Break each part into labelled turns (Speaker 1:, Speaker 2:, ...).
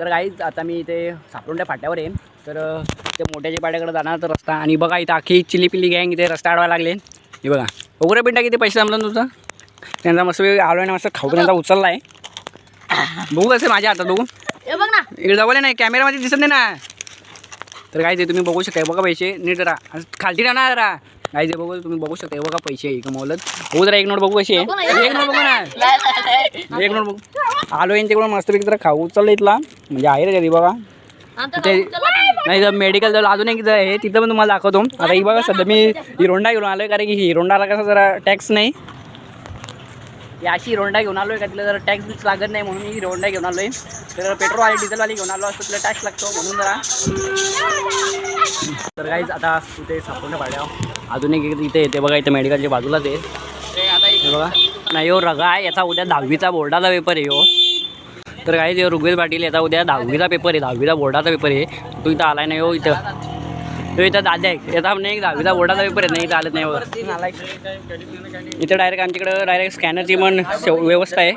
Speaker 1: तर काहीच आता मी इथे सापरुंड्या फाट्यावर आहे. तर ते मोठ्याच्या पाड्याकडे जाणार तर रस्ता. आणि बघा इथं अख्खी चिली पिली गँग इथे रस्ता अडवायला लागले. हे बघा. वगैरे पिंटा किती पैसे जमलं तुझं त्यांचा मस्त आलो आणि मस्त खाऊ त्यांचा उचलला आहे बघू कसे माझ्या हातात बघू.
Speaker 2: हे बघ ना.
Speaker 1: इकडे जवळ नाही कॅमेरामध्ये दिसत नाही ना. तर काय ते तुम्ही बघू शकता बघा पैसे नीट आणि खालती राहा ना जरा. काय ते बघू तुम्ही बघू शकता हे बघा पैसे कमवलं बघू जरा एक नोट बघू कशी आहे. एक नोट बघू ना.
Speaker 2: नाही, नाही, नाही.
Speaker 1: एक नोट बघू. आलो यांच्याकडून मस्तपैकी जरा खाऊ उचललं इथला. म्हणजे आहे रे कधी बघा. ते-. नाही तर मेडिकल जवळ अजून एक आहे तिथं पण तुम्हाला दाखवतो. आता ही बघा सध्या मी हिरोंडा घेऊन आलोय कारण की हिरोंडाला कसं जरा टॅक्स नाही. ही अशी हिरोंडा घेऊन आलोय का तिला जरा टॅक्स बिक्स लागत नाही म्हणून मी हिरोंडा घेऊन आलो आहे तर पेट्रोल आणि डिझेलवाली घेऊन आलो असतो तिला टॅक्स लागतो म्हणून जरा. तर काहीच आता तिथे सापडणं पाड्या अजून एक इथे येते बघा इथे मेडिकलच्या बाजूलाच आहे. हे बघा. नाही हो रगा आहे. याचा उद्या दहावीचा बोर्डाचा पेपर आहे हो. तर काही ते ऋग्वेद पाटील याचा उद्या दहावीचा पेपर आहे. दहावीचा बोर्डाचा पेपर आहे. तू इथं आलाय नाही हो इथं. तो इथं दादा आहे याचा नाही दहावीचा बोर्डाचा पेपर आहे नाही इथं आलत नाही आलाय इथं डायरेक्ट आमच्याकडं डायरेक्ट स्कॅनरची पण व्यवस्था आहे.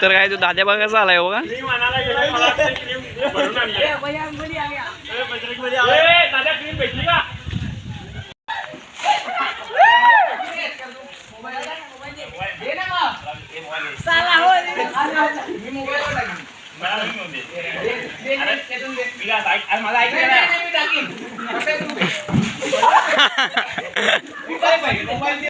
Speaker 1: तर काय तो दाद्या बघा कसा आलाय हो बघा.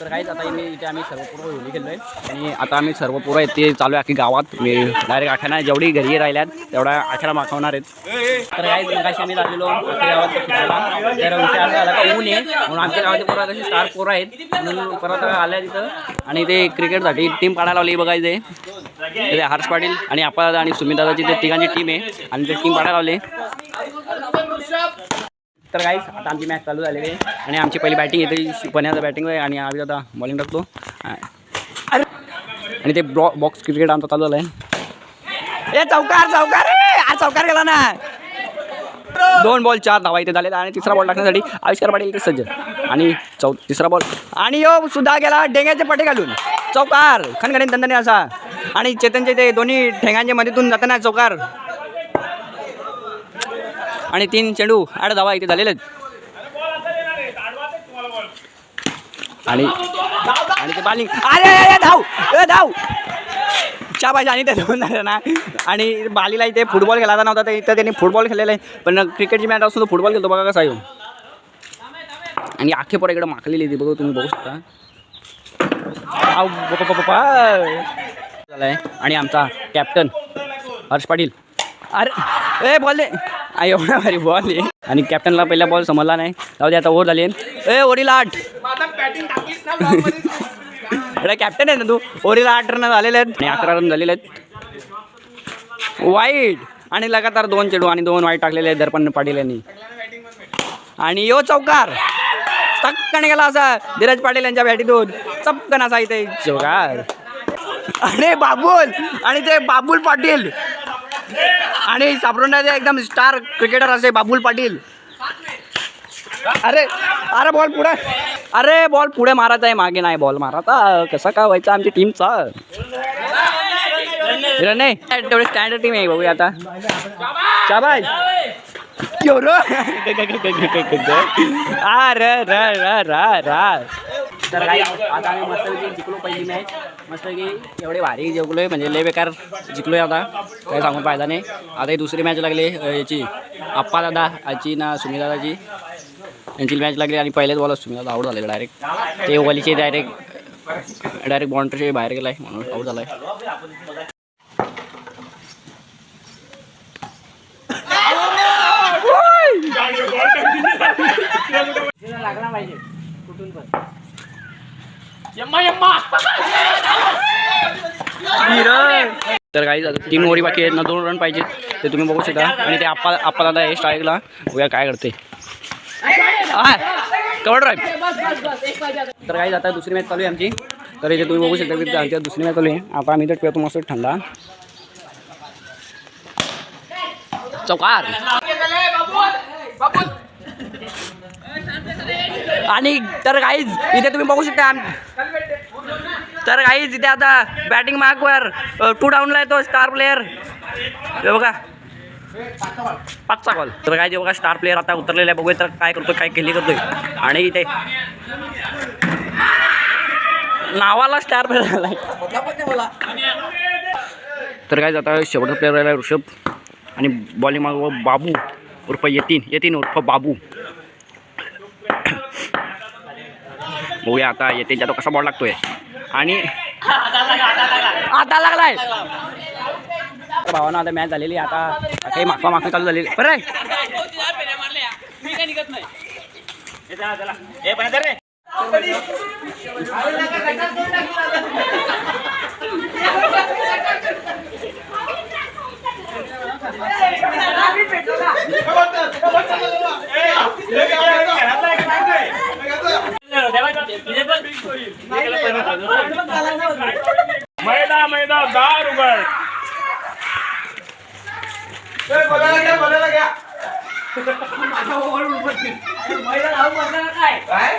Speaker 1: तर काहीच आता मी इथे आम्ही सर्व पूर्व होली गेलो आहे आणि आता आम्ही सर्व पूर्व ते चालू आहे की गावात. मी डायरेक्ट आखाना जेवढी घरी राहिल्यात तेवढ्या आखाडा माखवणार आहेत. तर काहीच मगाशी आम्ही लागलेलो गावात तर विषय असा आला का ऊन आहे. म्हणून आमच्या गावाचे पोरं कशी स्टार पोरं आहेत. म्हणून परत आल्या तिथं. आणि ते क्रिकेटसाठी टीम काढायला लावली बघायचे ते हर्ष पाटील आणि आपा आणि सुमित दादाची ते तिघांची टीम आहे. आणि ते टीम काढायला लावली. तर काहीच आता आमची मॅच चालू झालेली आहे. आणि आमची पहिली बॅटिंग येते पण्याचा बॅटिंग आहे आणि आम्ही आता बॉलिंग टाकतो. आणि ते ब्रॉ बॉक्स क्रिकेट आमचा चालू झाला आहे ए चौकार चौकार रे! चौकार गेला ना. दोन बॉल चार धावा इथे झालेत. आणि तिसरा बॉल टाकण्यासाठी आविष्कार पाटील इथे सज्ज. आणि चौ तिसरा बॉल आणि यो सुद्धा गेला डेंग्याचे पटे घालून. चौकार खनखनीत दंदने असा. आणि चेतनचे ते दोन्ही ठेंगांच्या मध्येतून जाताना चौकार. आणि तीन चेंडू आठ धावा इथे झालेले आहेत. आणि आणि ते बॉलिंग अरे अरे, धाव! ए, धाव! च्या पाहिजे आणि ते दोन झालं ना. आणि बालीला इथे फुटबॉल खेळायचा नव्हता तर इथं त्यांनी फुटबॉल खेळलेला आहे. पण क्रिकेटची मॅच असून तो फुटबॉल खेळतो बघा कसा येऊन आणि आखे पोरा इकडं माखलेली ती बघू तुम्ही बघू शकता. आऊ, बापा, झालाय. आणि आमचा कॅप्टन हर्ष पाटील. अरे ए बॉल दे आई एवढा भारी बॉल आहे. आणि कॅप्टनला पहिला बॉल समजला नाही. जाऊ दे आता ओव्हर झाली. ए ओरीला आठ. अरे कॅप्टन आहे ना तू? ओरीला आठ रन झालेले आहेत. आणि अकरा रन झालेले आहेत. वाईट आणि लगातार दोन चेडू आणि दोन वाईट टाकलेले आहेत दर्पण पाटील यांनी आणि यो चौकार. चक्कन गेला असा धीरज पाटील यांच्या बॅटीतून चपकन असा इथे. चौकार अरे बाबुल. आणि ते बाबुल पाटील. आणि सापडून एकदम स्टार क्रिकेटर असे बाबुल पाटील. अरे अरे बॉल पुढे. अरे बॉल पुढे मारत आहे मागे नाही बॉल मारता. कसा काय व्हायचा आमची टीमचा नाही तेवढे स्टँडर्ड टीम आहे बघूया आता. शाबाज अरे र र र र. तर काही आता आम्ही मस्तपैकी जिंकलो पहिली मॅच मस्तपैकी एवढे भारी जिंकलोय म्हणजे लय बेकार जिंकलोय आता. काही सांगून फायदा नाही. आता ही दुसरी मॅच लागली याची आप्पा दादा आजी ना सुमी दादाची. यांची मॅच लागली आणि पहिल्याच बॉल तुम्ही आऊट झालेलं डायरेक्ट ते ओलीचे डायरेक्ट डायरेक्ट बाउंड्रीचे बाहेर गेलाय म्हणून आऊट झालाय. लागला पाहिजे कुठून पण. तर काही तीन ओव्हरी बाकी आहेत ना दोन रन पाहिजेत. ते तुम्ही बघू शकता. आणि ते आप्पा आप्पा दादा आहे स्ट्राईकला बघूया काय करते कवर ड्राईव्ह तर काही आता दुसरी मॅच चालू आहे आमची. तर इथे तुम्ही बघू शकता की आमच्या दुसरी मॅच चालू आहे. आता आम्ही तर पितो मस्त थंडा चौकार! आणि तर काहीच इथे तुम्ही बघू शकता तर काहीच इथे आता बॅटिंग मार्कवर टू डाऊनला येतो स्टार प्लेअर हे बघा. पाचचा कॉल तर काय ते बघा स्टार प्लेअर आता उतरलेला आहे बघूया तर काय करतोय काय केली करतोय. आणि इथे नावाला स्टार प्लेअर आलाय. तर काय आता शेवटचा प्लेअर राहिला ऋषभ. आणि बॉलिंग माग बाबू. उर्फ यतीन. यतीन उर्फ बाबू. बघूया आता येते तो कसा बॉल लागतोय. आणि आता लागलाय. भावानं आता मॅच झालेली आहे. आता काही मागवा मागणी चालू झालेली बरं आहे.
Speaker 3: मैदा मैदा दार उघड
Speaker 4: बोलायला घ्या बोलायला घ्या काय?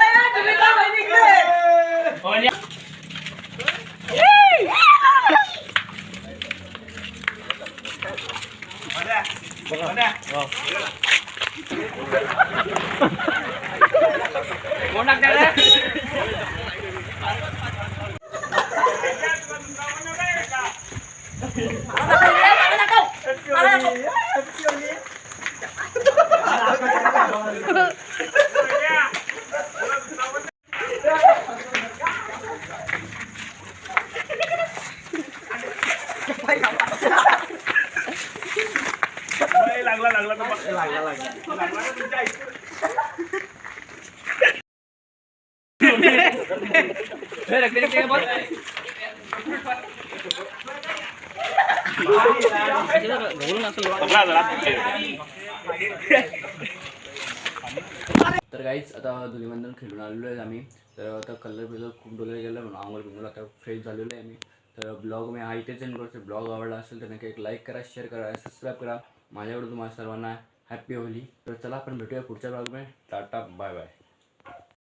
Speaker 4: Vâng ạ. Vâng. Muốn đặt ra đấy. Hãy subscribe cho kênh
Speaker 3: Ghiền Mì Gõ Để không bỏ lỡ những video hấp dẫn
Speaker 1: तर काहीच आता धुलीबंधन खेळून आलेलो आहे आम्ही. तर आता कलर बिलर खूप डोले गेलं म्हणून आंघोळ बिंगोळ आता फ्रेश झालेलो आहे आम्ही. तर ब्लॉग मी हा इथेच एंड करतो ब्लॉग आवडला असेल तर नक्की एक लाईक करा शेअर करा सबस्क्राईब करा. माझ्याकडून तुम्हाला सर्वांना हॅप्पी होली. तर चला आपण भेटूया पुढच्या ब्लॉगमध्ये टाटा बाय बाय